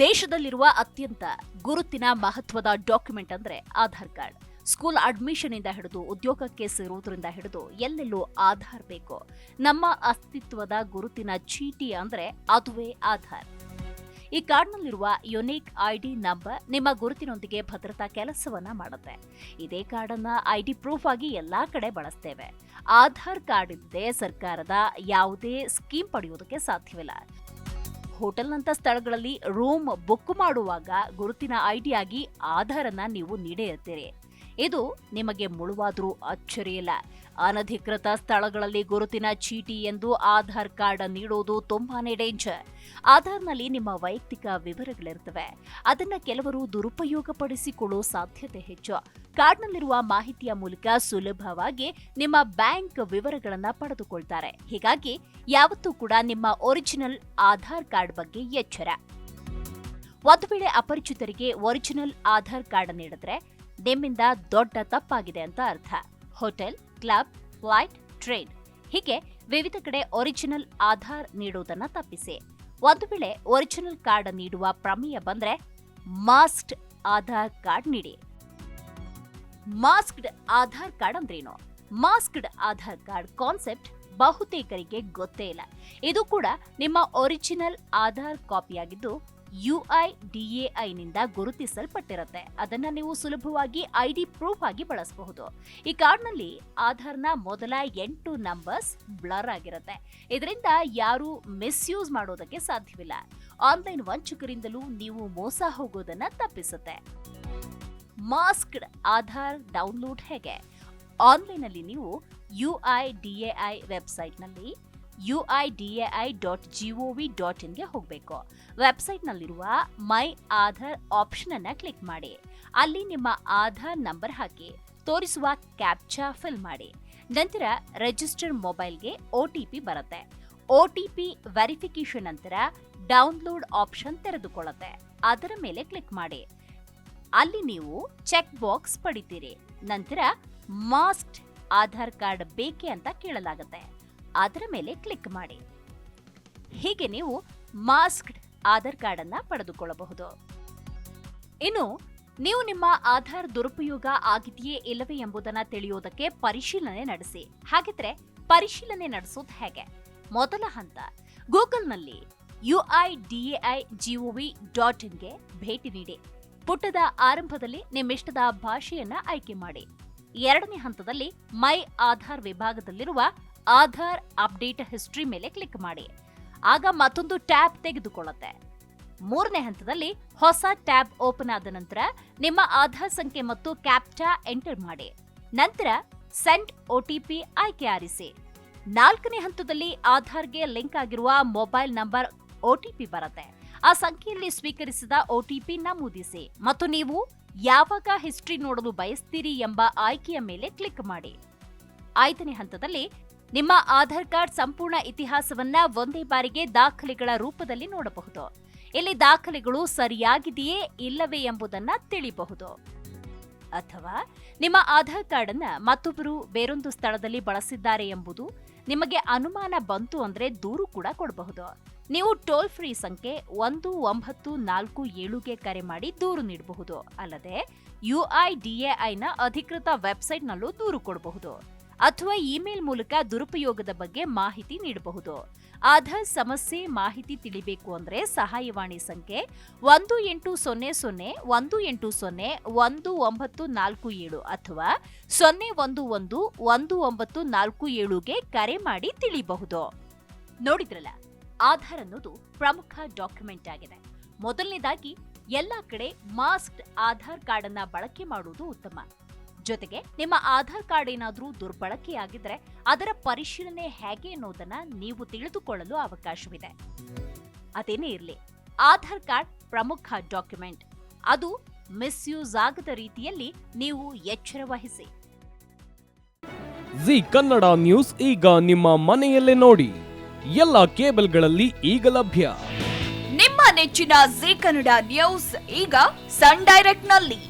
ದೇಶದಲ್ಲಿರುವ ಅತ್ಯಂತ ಗುರುತಿನ ಮಹತ್ವದ ಡಾಕ್ಯುಮೆಂಟ್ ಅಂದ್ರೆ ಆಧಾರ್ ಕಾರ್ಡ್. ಸ್ಕೂಲ್ ಅಡ್ಮಿಷನ್ ಇಂದ ಹಿಡಿದು ಉದ್ಯೋಗಕ್ಕೆ ಸೇರುವುದರಿಂದ ಹಿಡಿದು ಎಲ್ಲೆಲ್ಲೂ ಆಧಾರ್ ಬೇಕು. ನಮ್ಮ ಅಸ್ತಿತ್ವದ ಗುರುತಿನ ಚೀಟಿ ಅಂದ್ರೆ ಅದುವೇ ಆಧಾರ್. ಈ ಕಾರ್ಡ್ನಲ್ಲಿರುವ ಯುನೀಕ್ ಐಡಿ ನಂಬರ್ ನಿಮ್ಮ ಗುರುತಿನೊಂದಿಗೆ ಭದ್ರತಾ ಕೆಲಸವನ್ನ ಮಾಡುತ್ತೆ. ಇದೇ ಕಾರ್ಡನ್ನ ಐಡಿ ಪ್ರೂಫ್ ಆಗಿ ಎಲ್ಲಾ ಕಡೆ ಬಳಸ್ತೇವೆ. ಆಧಾರ್ ಕಾರ್ಡ್ ಇಲ್ಲದೆ ಸರ್ಕಾರದ ಯಾವುದೇ ಸ್ಕೀಮ್ ಪಡೆಯುವುದಕ್ಕೆ ಸಾಧ್ಯವಿಲ್ಲ. ಹೋಟೆಲ್ನಂತ ಸ್ಥಳಗಳಲ್ಲಿ ರೂಮ್ ಬುಕ್ ಮಾಡುವಾಗ ಗುರುತಿನ ಐಡಿಯಾಗಿ ಆಧಾರನ್ನ ನೀವು ನೀಡೇ ಇರ್ತೀರಿ. ಇದು ನಿಮಗೆ ಮುಳುವಾದರೂ ಅಚ್ಚರಿಯಿಲ್ಲ. ಅನಧಿಕೃತ ಸ್ಥಳಗಳಲ್ಲಿ ಗುರುತಿನ ಚೀಟಿ ಎಂದು ಆಧಾರ್ ಕಾರ್ಡ್ ನೀಡೋದು ತುಂಬಾನೇ ಡೇಂಜರ್ ಆಧಾರ್ನಲ್ಲಿ ನಿಮ್ಮ ವೈಯಕ್ತಿಕ ವಿವರಗಳಿರ್ತವೆ ಅದನ್ನ ಕೆಲವರು ದುರುಪಯೋಗಪಡಿಸಿಕೊಳ್ಳೋ ಸಾಧ್ಯತೆ ಹೆಚ್ಚು. ಕಾರ್ಡ್ನಲ್ಲಿರುವ ಮಾಹಿತಿಯ ಮೂಲಕ ಸುಲಭವಾಗಿ ನಿಮ್ಮ ಬ್ಯಾಂಕ್ ವಿವರಗಳನ್ನು ಪಡೆದುಕೊಳ್ತಾರೆ. ಹೀಗಾಗಿ ಯಾವತ್ತೂ ಕೂಡ ನಿಮ್ಮ ಒರಿಜಿನಲ್ ಆಧಾರ್ ಕಾರ್ಡ್ ಬಗ್ಗೆ ಎಚ್ಚರ. ಒಂದು ವೇಳೆ ಅಪರಿಚಿತರಿಗೆ ಒರಿಜಿನಲ್ ಆಧಾರ್ ಕಾರ್ಡ್ ನೀಡಿದ್ರೆ ನಿಮ್ಮಿಂದ ದೊಡ್ಡ ತಪ್ಪಾಗಿದೆ ಅಂತ ಅರ್ಥ. ಹೋಟೆಲ್, ಕ್ಲಬ್, ಫ್ಲೈಟ್, ಟ್ರೈನ್ ಹೀಗೆ ವಿವಿಧ ಕಡೆ ಒರಿಜಿನಲ್ ಆಧಾರ್ ನೀಡುವುದನ್ನು ತಪ್ಪಿಸಿ. ಒಂದು ವೇಳೆ ಒರಿಜಿನಲ್ ಕಾರ್ಡ್ ನೀಡುವ ಪ್ರಮೇಯ ಬಂದ್ರೆ ಮಾಸ್ಕ್ಡ್ ಆಧಾರ್ ಕಾರ್ಡ್ ನೀಡಿ. ಮಾಸ್ಕ್ಡ್ ಆಧಾರ್ ಕಾರ್ಡ್ ಅಂದ್ರೇನು? ಮಾಸ್ಕ್ಡ್ ಆಧಾರ್ ಕಾರ್ಡ್ ಕಾನ್ಸೆಪ್ಟ್ ಬಹುತೇಕರಿಗೆ ಗೊತ್ತೇ ಇಲ್ಲ. ಇದು ಕೂಡ ನಿಮ್ಮ ಒರಿಜಿನಲ್ ಆಧಾರ್ ಕಾಪಿಯಾಗಿದ್ದು ಯುಐ ನಿಂದ ಗುರುತಿಸಲ್ಪಟ್ಟಿರುತ್ತೆ. ಅದನ್ನ ನೀವು ಸುಲಭವಾಗಿ ಐಡಿ ಪ್ರೂಫ್ ಆಗಿ ಬಳಸಬಹುದು. ಈ ಕಾರ್ಡ್ನಲ್ಲಿ ಆಧಾರ್ನ ಮೊದಲ ಎಂಟು ನಂಬರ್ಸ್ ಬ್ಲರ್ ಆಗಿರುತ್ತೆ. ಇದರಿಂದ ಯಾರು ಮಿಸ್ಯೂಸ್ ಮಾಡೋದಕ್ಕೆ ಸಾಧ್ಯವಿಲ್ಲ. ಆನ್ಲೈನ್ ವಂಚಕರಿಂದಲೂ ನೀವು ಮೋಸ ಹೋಗೋದನ್ನ ತಪ್ಪಿಸುತ್ತೆ. ಮಾಸ್ಕ್ಡ್ ಆಧಾರ್ ಡೌನ್ಲೋಡ್ ಹೇಗೆ? ಆನ್ಲೈನ್ನಲ್ಲಿ ನೀವು ಯುಐ ಡಿಎಐ ವೆಬ್ಸೈಟ್ನಲ್ಲಿ UI I dot GOV dot ಇನ್ಗೆ ಹೋಗಬೇಕು. ವೆಬ್ಸೈಟ್ನಲ್ಲಿರುವ ಮೈ ಆಧಾರ್ ಆಪ್ಷನ್ ಅನ್ನು ಕ್ಲಿಕ್ ಮಾಡಿ. ಅಲ್ಲಿ ನಿಮ್ಮ ಆಧಾರ್ ನಂಬರ್ ಹಾಕಿ ತೋರಿಸುವ ಕ್ಯಾಪ್ಚಾ ಫಿಲ್ ಮಾಡಿ. ನಂತರ ರಿಜಿಸ್ಟರ್ ಮೊಬೈಲ್ಗೆ ಒ ಟಿ ಪಿ ಬರುತ್ತೆ. ಒ ಟಿ ಪಿ ವೆರಿಫಿಕೇಶನ್ ನಂತರ ಡೌನ್ಲೋಡ್ ಆಪ್ಷನ್ ತೆರೆದುಕೊಳ್ಳುತ್ತೆ. ಅದರ ಮೇಲೆ ಕ್ಲಿಕ್ ಮಾಡಿ. ಅಲ್ಲಿ ನೀವು ಚೆಕ್ ಬಾಕ್ಸ್ ಪಡಿತೀರಿ. ನಂತರ ಮಾಸ್ಕ್ಡ್ ಆಧಾರ್ ಕಾರ್ಡ್ ಬೇಕೆ ಅಂತ ಕೇಳಲಾಗುತ್ತೆ. ಅದರ ಮೇಲೆ ಕ್ಲಿಕ್ ಮಾಡಿ. ಹೀಗೆ ನೀವು ಮಾಸ್ಕ್ಡ್ ಆಧಾರ್ ಕಾರ್ಡ್ ಅನ್ನ ಪಡೆದುಕೊಳ್ಳಬಹುದು. ಇನ್ನು, ನೀವು ನಿಮ್ಮ ಆಧಾರ್ ದುರುಪಯೋಗ ಆಗಿದೆಯೇ ಇಲ್ಲವೇ ಎಂಬುದನ್ನ ತಿಳಿಯೋದಕ್ಕೆ ಪರಿಶೀಲನೆ ನಡೆಸಿ. ಹಾಗಿದ್ರೆ ಪರಿಶೀಲನೆ ನಡೆಸೋದು ಹೇಗೆ? ಮೊದಲ ಹಂತ, ಗೂಗಲ್ನಲ್ಲಿ ಐ ಡಿಎಐ ಜಿಒವಿ ಡಾಟ್ ಇನ್ಗೆ ಭೇಟಿ ನೀಡಿ. ಪುಟದ ಆರಂಭದಲ್ಲಿ ನಿಮ್ಮಿಷ್ಟದ ಭಾಷೆಯನ್ನ ಆಯ್ಕೆ ಮಾಡಿ. ಎರಡನೇ ಹಂತದಲ್ಲಿ ಮೈ ಆಧಾರ್ ವಿಭಾಗದಲ್ಲಿರುವ ಆಧಾರ್ ಅಪ್ಡೇಟ್ ಹಿಸ್ಟ್ರಿ ಮೇಲೆ ಕ್ಲಿಕ್ ಮಾಡಿ. ಆಗ ಮತ್ತೊಂದು ಟ್ಯಾಬ್ ತೆಗೆದುಕೊಳ್ಳುತ್ತೆ. ಮೂರನೇ ಹಂತದಲ್ಲಿ ಹೊಸ ಟ್ಯಾಬ್ ಓಪನ್ ಆದ ನಂತರ ನಿಮ್ಮ ಆಧಾರ್ ಸಂಖ್ಯೆ ಮತ್ತು ಕ್ಯಾಪ್ಟಾ ಎಂಟರ್ ಮಾಡಿ. ನಂತರ ಸೆಂಡ್ ಒಟಿಪಿ ಆಯ್ಕೆ ಆರಿಸಿ. ನಾಲ್ಕನೇ ಹಂತದಲ್ಲಿ ಆಧಾರ್ಗೆ ಲಿಂಕ್ ಆಗಿರುವ ಮೊಬೈಲ್ ನಂಬರ್ ಒಟಿಪಿ ಬರುತ್ತೆ. ಆ ಸಂಖ್ಯೆಯಲ್ಲಿ ಸ್ವೀಕರಿಸಿದ ಒಟಿಪಿ ನಮೂದಿಸಿ ಮತ್ತು ನೀವು ಯಾವಾಗ ಹಿಸ್ಟ್ರಿ ನೋಡಲು ಬಯಸ್ತೀರಿ ಎಂಬ ಆಯ್ಕೆಯ ಮೇಲೆ ಕ್ಲಿಕ್ ಮಾಡಿ. ಐದನೇ ಹಂತದಲ್ಲಿ ನಿಮ್ಮ ಆಧಾರ್ ಕಾರ್ಡ್ ಸಂಪೂರ್ಣ ಇತಿಹಾಸವನ್ನ ಒಂದೇ ಬಾರಿಗೆ ದಾಖಲೆಗಳ ರೂಪದಲ್ಲಿ ನೋಡಬಹುದು. ಇಲ್ಲಿ ದಾಖಲೆಗಳು ಸರಿಯಾಗಿದೆಯೇ ಇಲ್ಲವೇ ಎಂಬುದನ್ನ ತಿಳಿಬಹುದು. ಅಥವಾ ನಿಮ್ಮ ಆಧಾರ್ ಕಾರ್ಡ್ ಅನ್ನ ಮತ್ತೊಬ್ಬರು ಬೇರೊಂದು ಸ್ಥಳದಲ್ಲಿ ಬಳಸಿದ್ದಾರೆ ಎಂಬುದು ನಿಮಗೆ ಅನುಮಾನ ಬಂತು ಅಂದ್ರೆ ದೂರು ಕೂಡ ಕೊಡಬಹುದು. ನೀವು ಟೋಲ್ ಫ್ರೀ ಸಂಖ್ಯೆ ಒಂದು, ಒಂಬತ್ತು, ನಾಲ್ಕು, ಏಳುಗೆ ಕರೆ ಮಾಡಿ ದೂರು ನೀಡಬಹುದು. ಅಲ್ಲದೆ ಯುಐಡಿಎಐನ ಅಧಿಕೃತ ವೆಬ್ಸೈಟ್ನಲ್ಲೂ ದೂರು ಕೊಡಬಹುದು. ಅಥವಾ ಇಮೇಲ್ ಮೂಲಕ ದುರುಪಯೋಗದ ಬಗ್ಗೆ ಮಾಹಿತಿ ನೀಡಬಹುದು. ಆಧಾರ್ ಸಮಸ್ಯೆ ಮಾಹಿತಿ ತಿಳಿಬೇಕು ಅಂದರೆ ಸಹಾಯವಾಣಿ ಸಂಖ್ಯೆ ಒಂದು ಎಂಟು ಸೊನ್ನೆ ಸೊನ್ನೆ ಒಂದು ಎಂಟು ಸೊನ್ನೆ ಒಂದು ಒಂಬತ್ತು ನಾಲ್ಕು ಏಳು ಅಥವಾ ಸೊನ್ನೆ ಒಂದು ಒಂದು ಒಂದು ಒಂಬತ್ತು ನಾಲ್ಕು ಏಳುಗೆ ಕರೆ ಮಾಡಿ ತಿಳಿಬಹುದು. ನೋಡಿದ್ರಲ್ಲ, ಆಧಾರ್ ಅನ್ನೋದು ಪ್ರಮುಖ ಡಾಕ್ಯುಮೆಂಟ್ ಆಗಿದೆ. ಮೊದಲನೇದಾಗಿ, ಎಲ್ಲ ಕಡೆ ಮಾಸ್ಕ್ಡ್ ಆಧಾರ್ ಕಾರ್ಡ್ ಅನ್ನ ಬಳಕೆ ಮಾಡುವುದು ಉತ್ತಮ. ಜೊತೆಗೆ ನಿಮ್ಮ ಆಧಾರ್ ಕಾರ್ಡ್ ಏನಾದರೂ ದುರ್ಬಳಕೆಯಾಗಿದ್ರೆ ಅದರ ಪರಿಶೀಲನೆ ಹೇಗೆ ಅನ್ನೋದನ್ನ ನೀವು ತಿಳಿದುಕೊಳ್ಳಲು ಅವಕಾಶವಿದೆ. ಅದೇನೇ ಇರಲಿ ಆಧಾರ್ ಕಾರ್ಡ್ ಪ್ರಮುಖ ಡಾಕ್ಯುಮೆಂಟ್. ಅದು ಮಿಸ್ಯೂಸ್ ಆಗದ ರೀತಿಯಲ್ಲಿ ನೀವು ಎಚ್ಚರ ವಹಿಸಿ. ಜಿ ಕನ್ನಡ ನ್ಯೂಸ್ ಈಗ ನಿಮ್ಮ ಮನೆಯಲ್ಲೇ ನೋಡಿ. ಎಲ್ಲ ಕೇಬಲ್ಗಳಲ್ಲಿ ಈಗ ಲಭ್ಯ. ನಿಮ್ಮ ನೆಚ್ಚಿನ ಜಿ ಕನ್ನಡ ನ್ಯೂಸ್ ಈಗ ಸನ್ ಡೈರೆಕ್ಟ್ನಲ್ಲಿ